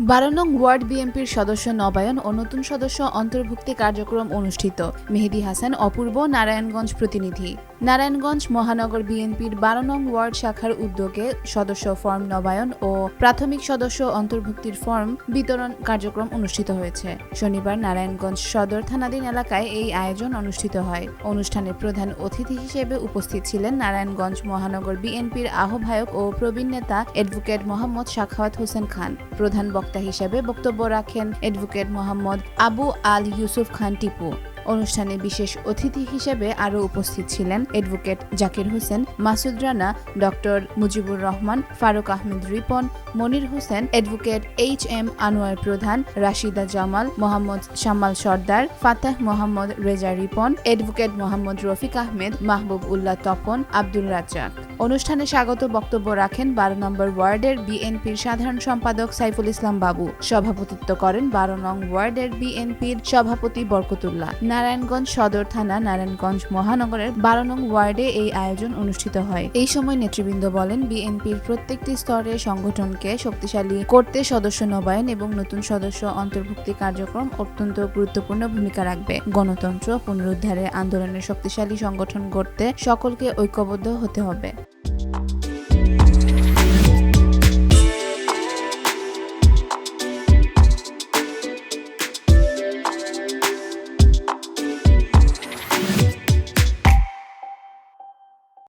বারো নং ওয়ার্ড বিএনপির সদস্য নবায়ন ও নতুন সদস্য অন্তর্ভুক্তি কার্যক্রম অনুষ্ঠিত। মেহেদি হাসান, অপূর্ব নারায়ণগঞ্জ প্রতিনিধি। নারায়ণগঞ্জ মহানগর বিএনপির বারো নং ওয়ার্ড শাখার উদ্যোগে সদস্য ফর্ম নবায়ন ও প্রাথমিক সদস্য অন্তর্ভুক্তির ফর্ম বিতরণ কার্যক্রম অনুষ্ঠিত হয়েছে। শনিবার নারায়ণগঞ্জ সদর থানাধীন এলাকায় এই আয়োজন অনুষ্ঠিত হয়। অনুষ্ঠানে প্রধান অতিথি হিসেবে উপস্থিত ছিলেন নারায়ণগঞ্জ মহানগর বিএনপির আহ্বায়ক ও প্রবীণ নেতা অ্যাডভোকেট মোহাম্মদ সাখাওয়াত হোসেন খান। প্রধান বক্তা হিসেবে বক্তব্য রাখেন অ্যাডভোকেট মোহাম্মদ আবু আল ইউসুফ খান টিপু। অনুষ্ঠানে বিশেষ অতিথি হিসেবে আরও উপস্থিত ছিলেন advocate Zakir Hossain, Masud Rana, doctor Mujibur Rahman, Faruk Ahmed Ripon, Monir Hossain, advocate H M Anwar Pradhan, Rashida Jamal, Mohammad Shamal Sardar, Fatah Mohammad Reza Ripon, advocate Mohammad Rafiq Ahmed Mahbub Ullah Tapan, Abdul Razzak. অনুষ্ঠানে স্বাগত বক্তব্য রাখেন বারো নম্বর ওয়ার্ডের বিএনপির সাধারণ সম্পাদক সাইফুল ইসলাম বাবু। সভাপতিত্ব করেন বারো নং ওয়ার্ডের বিএনপির সভাপতি বরকতুল্লাহ। নারায়ণগঞ্জ সদর থানা নারায়ণগঞ্জ মহানগরের বারো নং ওয়ার্ডে এই আয়োজন অনুষ্ঠিত হয়। এই সময় নেতৃবৃন্দ বলেন, বিএনপির প্রত্যেকটি স্তরে সংগঠনকে শক্তিশালী করতে সদস্য নবায়ন এবং নতুন সদস্য অন্তর্ভুক্তি কার্যক্রম অত্যন্ত গুরুত্বপূর্ণ ভূমিকা রাখবে। গণতন্ত্র পুনরুদ্ধারে আন্দোলনের শক্তিশালী সংগঠন গড়তে সকলকে ঐক্যবদ্ধ হতে হবে।